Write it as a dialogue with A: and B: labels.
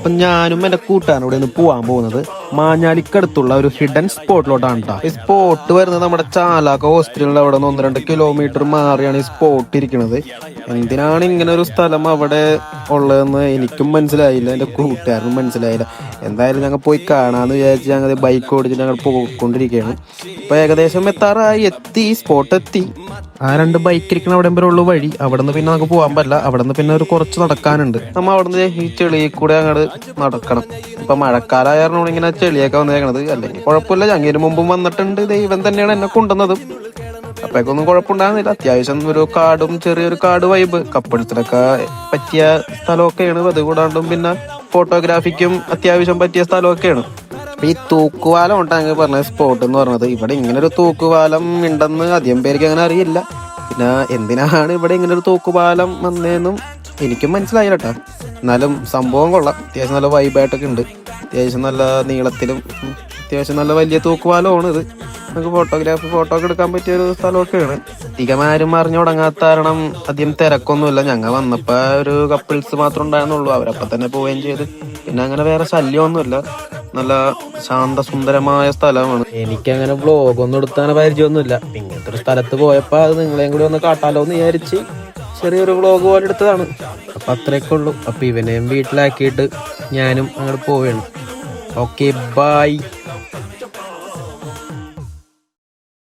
A: അപ്പൊ ഞാനും എന്റെ കൂട്ടുകാരനും ഇവിടെ നിന്ന് പോവാൻ പോകുന്നത് മാഞ്ഞാലിക്കടുത്തുള്ള ഒരു ഹിഡൻ സ്പോട്ടിലോട്ടാണ് ഈ സ്പോട്ട് വരുന്നത് നമ്മുടെ ചാലാക്ക ഹോസ്റ്റലിൽ അവിടെ നിന്ന് ഒന്ന് രണ്ട് കിലോമീറ്റർ മാറിയാണ് ഈ സ്പോട്ട് ഇരിക്കുന്നത്. എന്തിനാണ് ഇങ്ങനെ ഒരു സ്ഥലം അവിടെ ഉള്ളതെന്ന് എനിക്കും മനസ്സിലായില്ല എന്റെ കൂട്ടുകാരനും മനസ്സിലായില്ല. എന്തായാലും ഞങ്ങൾ പോയി കാണാന്ന് വിചാരിച്ച് ഞങ്ങൾ ബൈക്ക് ഓടിച്ച് ഞങ്ങൾ പോയിക്കൊണ്ടിരിക്കുകയാണ്. ഇപ്പൊ ഏകദേശം എത്താറായി എത്തി സ്പോട്ട് എത്തി. ആ രണ്ട് ബൈക്ക് ഇരിക്കുന്ന അവിടെ ഉള്ളു വഴി. അവിടെ നിന്ന് പിന്നെ നമുക്ക് പോകാൻ പറ്റില്ല. അവിടെ നിന്ന് പിന്നെ ഒരു കുറച്ച് നടക്കാനുണ്ട്. നമ്മ അവിടെ നിന്ന് ഈ ചെളിയിൽ കൂടെ അങ്ങോട്ട് നടക്കണം. ഇപ്പൊ മഴക്കാലമായ കാരണം ഇങ്ങനെ ചെളിയൊക്കെ വന്നേക്കണത് അല്ലെങ്കിൽ കുഴപ്പമില്ല. ഞങ്ങിന് മുമ്പും വന്നിട്ടുണ്ട്. ദൈവം തന്നെയാണ് എന്നെ കൊണ്ടുവന്നതും. അപ്പൊക്കൊന്നും കുഴപ്പമുണ്ടായിരുന്നില്ല. അത്യാവശ്യം ഒരു കാടും ചെറിയൊരു കാട് വൈബ് കപ്പടത്തിലൊക്കെ പറ്റിയ സ്ഥലമൊക്കെയാണ്. അതുകൂടാണ്ടും പിന്നെ ഫോട്ടോഗ്രാഫിക്കും അത്യാവശ്യം പറ്റിയ സ്ഥലമൊക്കെയാണ്. ഈ തൂക്കുപാലം ഉണ്ടെങ്കിൽ പറഞ്ഞ സ്പോട്ട് എന്ന് പറഞ്ഞത്. ഇവിടെ ഇങ്ങനെ ഒരു തൂക്കുപാലം ഉണ്ടെന്ന് അധികം പേർക്ക് അങ്ങനെ അറിയില്ല. പിന്നെ എന്തിനാണ് ഇവിടെ ഇങ്ങനെ ഒരു തൂക്കുപാലം വന്നതെന്നും എനിക്കും മനസ്സിലായില്ല കേട്ടോ എന്നാലും സംഭവം കൊള്ളാം. അത്യാവശ്യം നല്ല വൈബായിട്ടൊക്കെ ഉണ്ട്. അത്യാവശ്യം നല്ല നീളത്തിലും അത്യാവശ്യം നല്ല വലിയ തൂക്കുപാലമാണ് ഇത്. നമുക്ക് ഫോട്ടോഗ്രാഫി ഫോട്ടോ ഒക്കെ എടുക്കാൻ പറ്റിയ ഒരു സ്ഥലമൊക്കെയാണ്. അധികം ആരും അറിഞ്ഞു തുടങ്ങാത്ത കാരണം അധികം തിരക്കൊന്നുമില്ല. ഞങ്ങൾ വന്നപ്പോൾ ഒരു കപ്പിൾസ് മാത്രം ഉണ്ടായിരുന്നുള്ളൂ. അവരപ്പം തന്നെ പോവുകയും ചെയ്ത്. പിന്നെ അങ്ങനെ വേറെ ശല്യമൊന്നുമില്ല. നല്ല ശാന്തസുന്ദരമായ സ്ഥലമാണ്. എനിക്ക് അങ്ങനെ ബ്ലോഗ് ഒന്നും എടുത്താൻ പരിചയമൊന്നുമില്ല. ഇങ്ങനത്തെ ഒരു സ്ഥലത്ത് പോയപ്പോ അത് നിങ്ങളെയും കൂടി ഒന്ന് കാട്ടാലോ എന്ന് വിചാരിച്ച് ചെറിയൊരു വ്ലോഗ് പോലെ എടുത്തതാണ്. അപ്പൊ അത്രയൊക്കെ ഉള്ളൂ. അപ്പൊ ഇവനെയും വീട്ടിലാക്കിയിട്ട് ഞാനും അങ്ങോട്ട് പോവുകയാണ് ഓക്കെ ബൈ